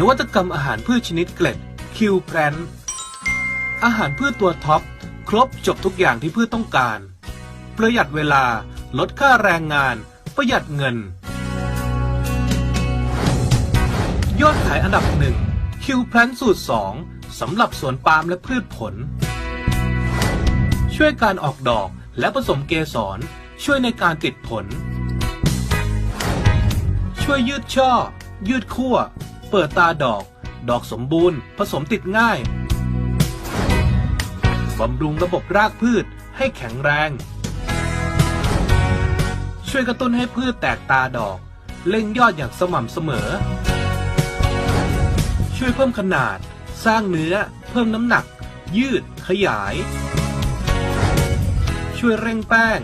นวัตกรรมอาหารพืชชนิดเกล็ดคิวแพรนอาหารพืชตัวท็อป ครบจบทุกอย่างที่พืชต้องการ ประหยัดเวลาลดค่าแรงงาน ประหยัดเงิน ยอดขายอันดับหนึ่งคิวแพลนสูตร 2สำหรับสวนปาล์มและพืชผล ช่วยการออกดอกและผสมเกสรช่วยในการติดผล ช่วยยืดช่อ ยืดขั้ว เปิดตาดอก ดอกสมบูรณ์ ผสมติดง่าย บำรุงระบบรากพืชให้แข็งแรง ช่วยกระตุ้นให้พืชแตกตาดอก เล่งยอดอย่างสม่ำเสมอ ช่วยเพิ่มขนาด สร้างเนื้อ เพิ่มน้ำหนัก ยืด ขยาย ช่วยเร่งแป้ง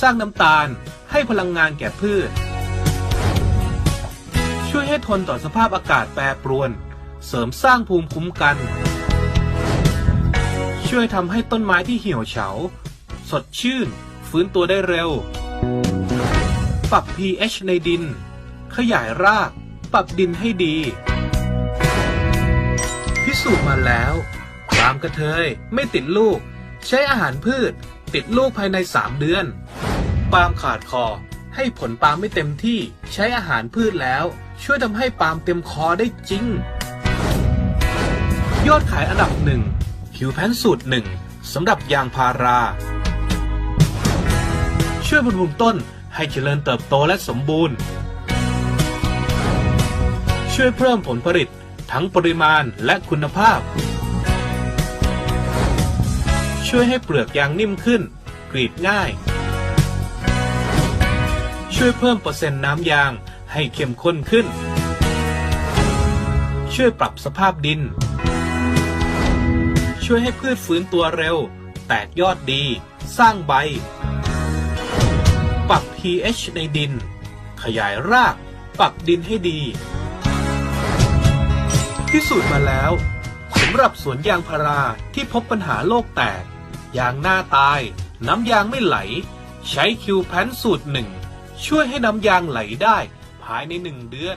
สร้างน้ำตาล ให้พลังงานแก่พืช ให้ทนต่อสภาพอากาศแปรปรวน เสริมสร้างภูมิคุ้มกัน ช่วยทำให้ต้นไม้ที่เหี่ยวเฉา สดชื่น ฟื้นตัวได้เร็ว ปรับ pH ในดิน ขยายราก ปรับดินให้ดี พิสูจน์มาแล้วปามกระเทยไม่ติดลูก ใช้อาหารพืช ติดลูกภายใน 3 เดือน ปาล์มขาดคอ ให้ผลปาล์มไม่เต็มที่ใช้อาหารพืชแล้ว ช่วยทำให้ปาล์มเต็มคอได้จริง ยอดขายอันดับหนึ่งคิวแพนสูตรหนึ่งสำหรับยางพารา ช่วยบำรุงต้นให้เจริญเติบโตและสมบูรณ์ ช่วยเพิ่มผลผลิตทั้งปริมาณและคุณภาพ ช่วยให้เปลือกยางนิ่มขึ้น กรีดง่าย ช่วยเพิ่มเปอร์เซ็นต์น้ำยางให้เข้มข้นขึ้น ช่วยปรับสภาพดิน ช่วยให้พืชฟื้นตัวเร็ว แตกยอดดี สร้างใบ ปรับ pH ในดิน ขยายราก ปรับดินให้ดี พิสูจน์มาแล้วสำหรับสวนยางพาราที่พบปัญหาโลกแตก ยางหน้าตาย น้ำยางไม่ไหล ใช้คิวแพนสูตรหนึ่ง ช่วยให้น้ำยางไหลได้ภายในหนึ่งเดือน